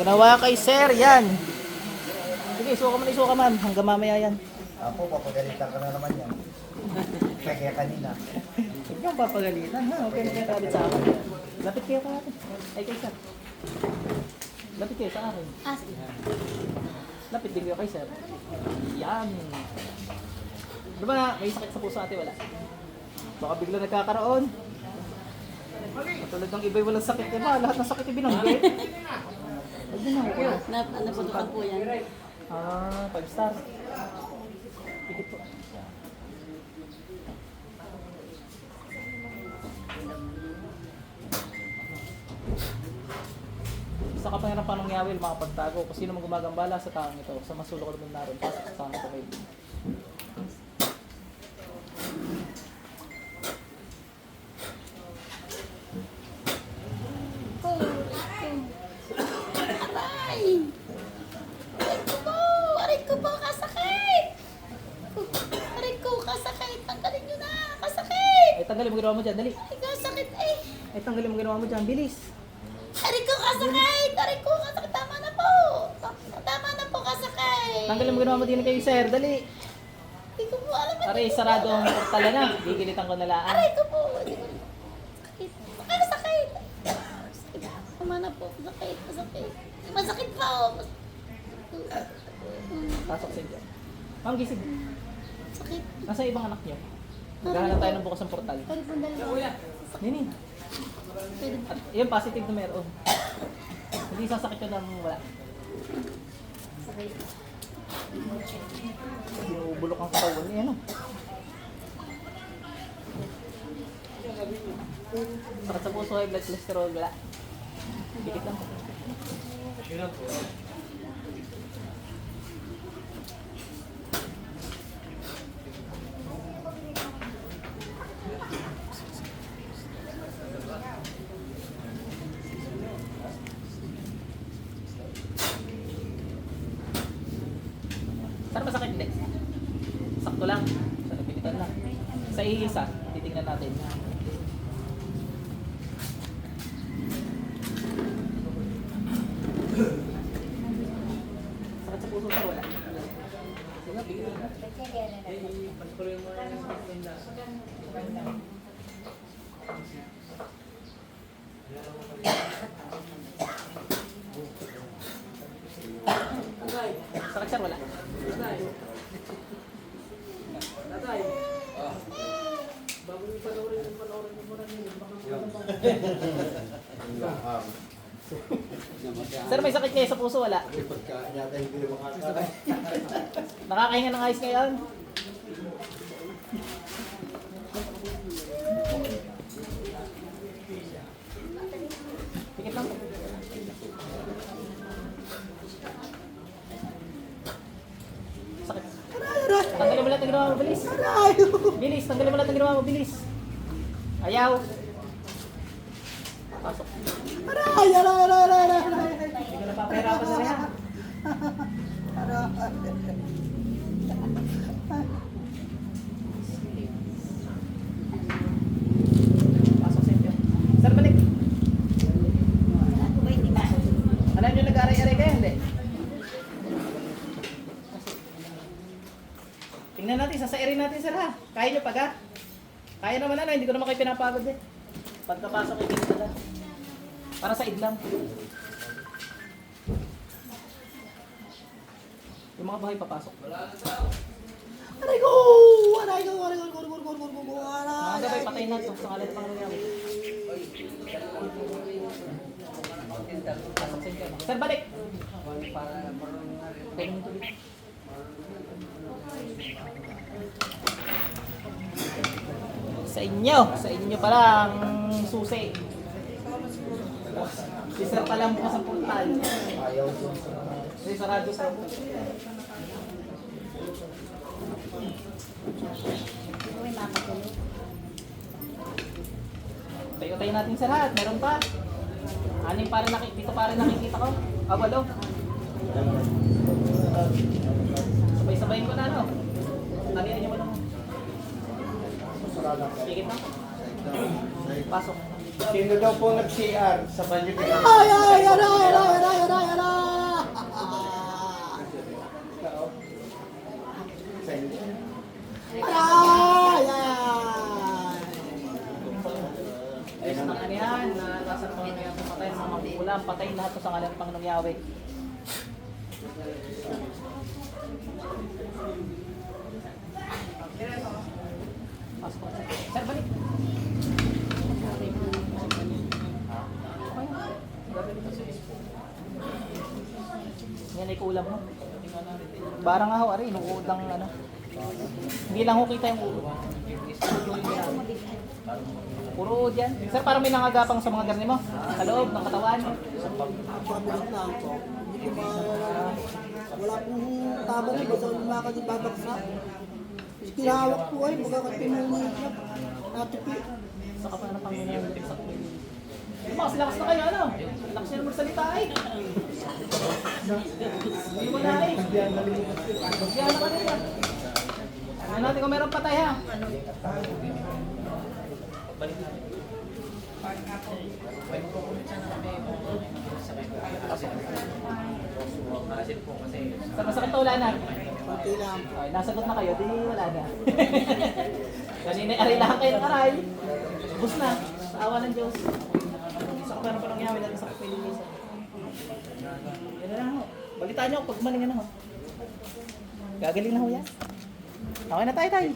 Ginawa kay sir, yan. Sige, isuka mo na isuka ma'am. Hanggang mamaya yan. Apo, papagalitan ka na naman yan. Kaya kanina. Huwag niyong papagalitan ha. Okay na kayo kabit sa akin. Lapit kayo ka akin. Ay, kay sir. Lapit kayo sa akin. Ah. Lapit din kayo kay sir. Yan. Di ba, may sakit sa puso ate, wala? Baka bigla nagkakaroon. Tulad ng iba'y walang sakit, di ba? Lahat ng sakit ibinanggit. Na, okay. Na, naputukan po yan. Ah, 5 star. Tikit po. Sa kapahirapan ng Yahweh, makapagtago. Kung sino gumagambala sa taong ito, sa masulok ng naroon, pasok sa taong ito kayo. Aray! Aray ko po! Aray ko po! Kasakit! Aray ko! Kasakit! Tanggalin nyo na! Kasakit! Ay, tanggalin mo ginawa mo dyan, dali. Aray kasakit eh! Ay, tanggalin mo ginawa mo dyan, bilis. Aray ko! Kasakit! Aray ko! Kasakit! Tama na po! Tama na po! Kasakit! Tanggalin mo ginawa mo din kay sir, dali. Hindi ko po alam. Aray, sarado ang portal na. Gigilitan ko na laan. Aray ko po! Sakit! Sakit! Sakit! Sakit! Tama na po! Sakit! Masakit! Masakit pa oh! Pasok sa inyo. Ma'am, gising. Sakit! Nasa ibang anak niyo? Naghahanap tayo ng bukas ng portal. Pwede po dalawa. Nini. Pwede positive na meron. Hindi sasakit yun ng wala. Sakit. Binubulok ang katawan niya, ano? Sakit sa puso, high blood cholesterol, wala. Dikit lang. Saan masakit hindi? Sakto lang. Sa napilitan lang. Sa iisa, titingnan natin. Sakit sa puso sir, wala. Sige, bigyan mo. Sakit sir, wala. Sir, may sakit kayo sa puso, wala. Nakakahinga ng ayos ngayon. Ginawa mo, bilis. Bilis, tanggalin mo lahat ng ginawa mo, bilis. Ayaw. Pasok. Aray, aray, aray, aray, aray, aray. Hindi napapahirapan na rin ha. Pasok sa inyo. Sir, balik. Alam niyo nag-aray-aray kayo, hindi? Tingnan natin, sasairin natin sir ha. Kaya niyo pag ha? Kaya naman ano, hindi ko naman kayo pinapagod eh. Pagkapasok kayo dito lang. Para sa idlang. Yung mga bahay papasok. Aray ko! Aray ko! Aray ko! Aray ko! Aray ko! Aray ko! Aray ko! Aray patay na to sa ngalan ng Panginoon. Pasok sa inyo. Sir, balik! Tingnan mo tuloy. Sa inyo, sa inyo pa lang susi. Si Sir pa lang ang portal. Ayaw sa... Kasi sarado sa. Tayo-tayo natin sa lahat. Meron pa. Anim pa rin nakikita, dito pa rin nakikita ko. Ah, walo. Sige na. Pasok. Sino daw po nag-CR sa banyo? Ay, ay, ay, ay, ay, ay, ay, ay, ay, ay, sa mga niyan, na nasa mga niyan patay, mga magulang, patay lahat sa ngalan pang nangyawi. Thank you. Gabi dito. Yan ay kulam mo. Parang ho, ari, lang ano. Hindi lang ho kita yung uod. Puro uod yan. Sir, parang may nangagapang sa mga garni mo. Sa loob ng katawan. Pabilit na ako. Hindi ko. Wala pong tabang eh. Basta lumakad yung babaksak. Kasi kinahawak po ay magkakatimunin siya. Natupi. Sa kapal ng Panginoon. Sa Mas lakas na kayo, ano? Lakas nyo na magsalita eh. Hindi mo na eh. Bagyan na kanina. Ano natin kung meron patay ha? Sa masakit to wala na. Kunti lang. Okay, nasagot na kayo, di wala na. Kanina aray lang kayo ng aray. Bus na. Sa awa ng Diyos. Sa kapano pa lang yamin natin sa kapililisan. Yan na lang ho. Balitaan niyo pag malingan na ho. Gagaling na ho yan. Okay na tayo tayo.